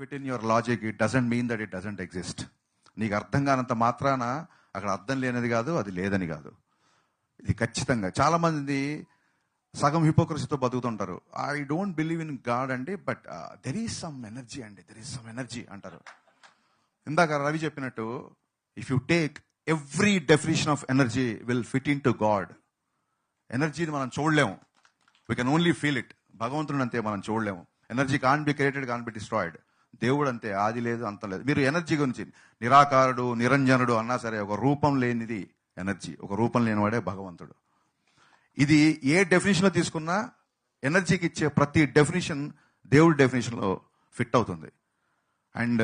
Fit in your logic it doesn't mean that it doesn't exist నీకు అర్థం కానంత మాత్రాన అక్కడ అర్థం లేనిది కాదు అది లేదని కాదు. ఇది ఖచ్చితంగా. చాలా మంది సగం హిపోక్రసీతో బతుకుతుంటారు. I don't believe in God అండి but there is some energy అండి దెర్ ఈస్ సమ్ ఎనర్జీ అంటారు. ఇందాక రవి చెప్పినట్టు if you take every definition of energy will fit in to God ఎనర్జీని మనం చూడలేము. We can only feel it భగవంతుడు అంతే మనం చూడలేము. Energy can be created can be destroyed దేవుడు అంతే ఆది లేదు అంత లేదు. మీరు ఎనర్జీ గురించి నిరాకారుడు నిరంజనుడు అన్నా సరే ఒక రూపం లేనిది ఎనర్జీ. ఒక రూపం లేనివాడే భగవంతుడు. ఇది ఏ డెఫినేషన్లో తీసుకున్నా ఎనర్జీకి ఇచ్చే ప్రతి డెఫినేషన్ దేవుడి డెఫినేషన్లో ఫిట్ అవుతుంది. అండ్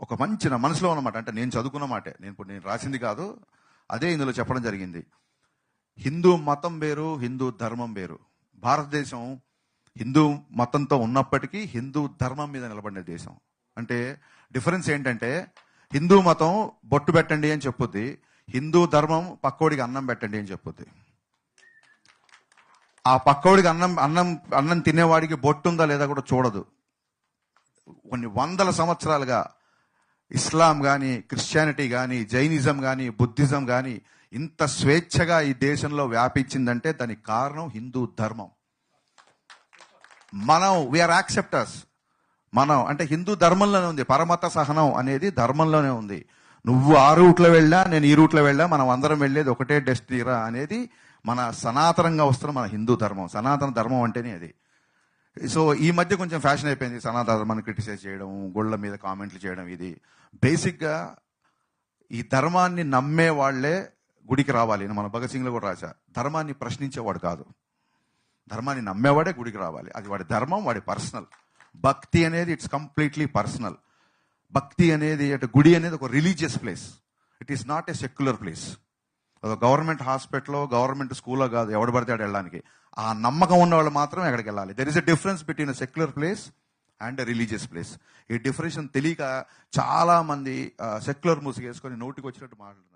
ఒక మంచి నా మనసులో ఉన్నమాట అంటే నేను చదువుకున్న మాటే. నేను ఇప్పుడు నేను రాసింది కాదు అదే ఇందులో చెప్పడం జరిగింది. హిందూ మతం వేరు హిందూ ధర్మం వేరు. భారతదేశం హిందూ మతంతో ఉన్నప్పటికీ హిందూ ధర్మం మీద నిలబడిన దేశం. అంటే డిఫరెన్స్ ఏంటంటే హిందూ మతం బొట్టు పెట్టండి అని చెప్పుద్ది హిందూ ధర్మం పక్కోడికి అన్నం పెట్టండి అని చెప్పుద్ది. ఆ పక్కోడికి అన్నం అన్నం అన్నం తినేవాడికి బొట్టు ఉందా లేదా కూడా చూడదు. కొన్ని వందల సంవత్సరాలుగా ఇస్లాం కానీ క్రిస్టియానిటీ కానీ జైనిజం కానీ బుద్ధిజం కానీ ఇంత స్వేచ్ఛగా ఈ దేశంలో వ్యాపించిందంటే దానికి కారణం హిందూ ధర్మం. మనం వీఆర్ యాక్సెప్టర్స్ మనం అంటే హిందూ ధర్మంలోనే ఉంది. పరమత సహనం అనేది ధర్మంలోనే ఉంది. నువ్వు ఆ రూట్లో వెళ్ళా నేను ఈ రూట్లో వెళ్ళా మనం అందరం వెళ్ళేది ఒకటే డెస్టినీరా అనేది మన సనాతనంగా వస్తున్న మన హిందూ ధర్మం. సనాతన ధర్మం అంటేనే అది. సో ఈ మధ్య కొంచెం ఫ్యాషన్ అయిపోయింది. సనాతన ధర్మాన్ని క్రిటిసైజ్ చేయడం గుళ్ళ మీద కామెంట్లు చేయడం ఇది. బేసిక్గా ఈ ధర్మాన్ని నమ్మే వాళ్ళే గుడికి రావాలి. మన భగత్ సింగ్లో కూడా రాశా. ధర్మాన్ని ప్రశ్నించేవాడు కాదు. ధర్మాన్ని నమ్మేవాడే గుడికి రావాలి. అది వాడి ధర్మం వాడి పర్సనల్. భక్తి అనేది ఇట్స్ కంప్లీట్లీ పర్సనల్. భక్తి అనేది అంటే గుడి అనేది ఒక religious place. It is not a secular place. అదొక గవర్నమెంట్ హాస్పిటల్లో గవర్నమెంట్ స్కూల్లో కాదు ఎవడు పడితే వెళ్ళడానికి. ఆ నమ్మకం ఉన్న వాళ్ళు మాత్రమే అక్కడికి వెళ్ళాలి. There is a difference between a secular place and religious place ఈ డిఫరెన్స్ తెలియక చాలా మంది సెక్యులర్ ముసుగేసుకొని నోటికి వచ్చినట్టు మాట్లాడుతున్నారు.